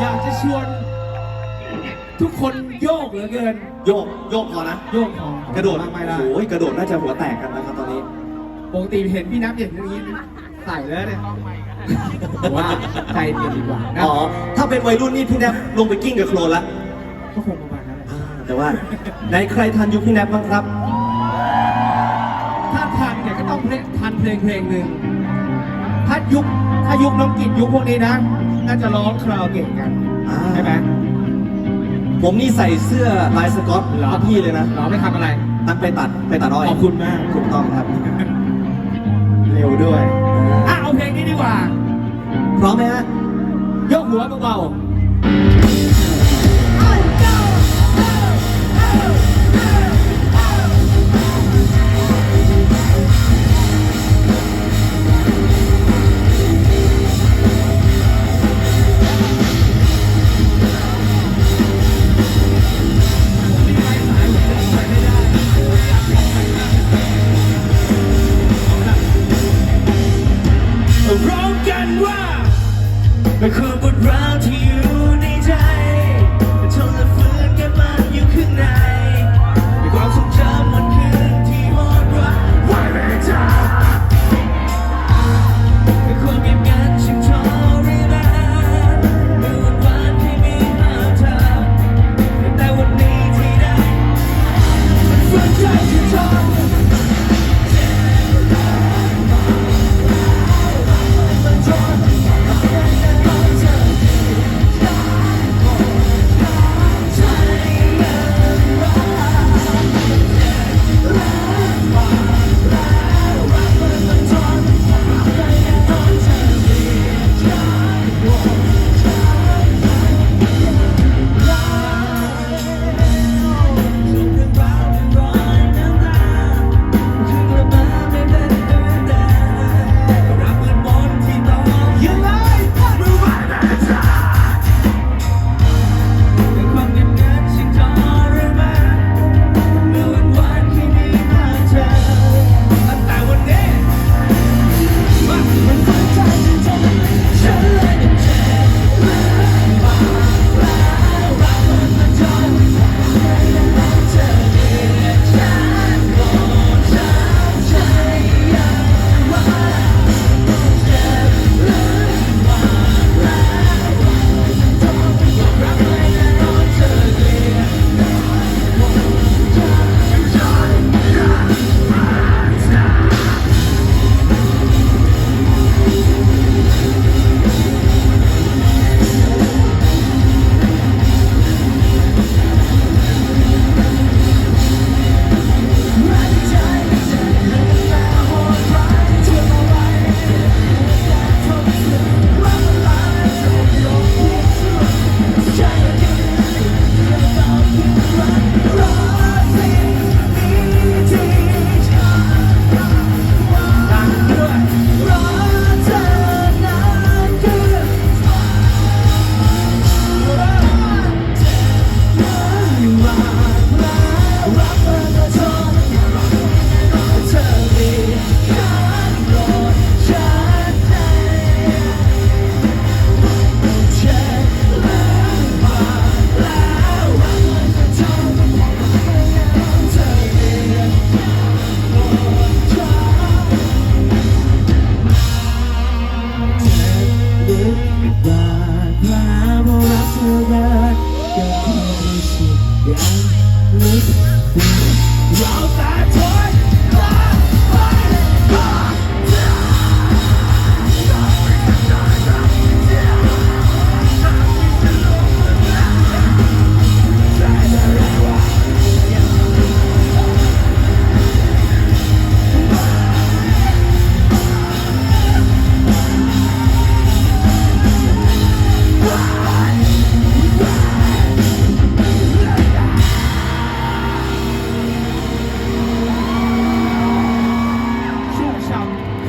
อยากจะชวน ทุกคนโยกเหลือเกิน โยกโยกพอนะโยกพอกระโดดไม่ได้โอ้ยกระโดดน่าจะหัวแตกกันนะครับตอนนี้ ปกติเห็นพี่นับอย่างนี้ใส่แล้วเนี่ยผมว่าใจเย็นดีกว่านะอ๋อถ้าเป็นวัยรุ่นนี่พี่แนบลงไปกิ้งกับโคลนละก็คงประมาณนั้นแหละอ่าแต่ว่าในใครทันยุคพี่แนบบ้างครับ ถ้าทันเนี่ยก็ต้องเพลงทันเพลงเพลงหนึ่งถ้ายุคถ้ายุคน้องกิจยุคพวกนี้นะ น่าจะร้องคาราโอเกะกันอ่าใช่ไหมผมนี่ใส่เสื้อลายสก๊อตเหรอพี่เลยนะเราไม่ทำอะไรตั้งไปตัดไปตัดอ้อยขอบคุณมากถูกต้องครับ เร็วด้วยอะเอาเพลงนี้ดีกว่าพร้อมไหมฮะยกหัวเบาๆ ว่ามันคือบดร้าวที่อยู่ในใจทนและฝืนกันมาอยู่ข้างในในความทรงจำวันคืนที่โหดร้ายไว้ไม่จ้าเป็นความเงียบงันชิงทอรีแลนตื่อวันที่มีห้ามทำแต่วันนี้ที่ได้มันฝืใจคือทอง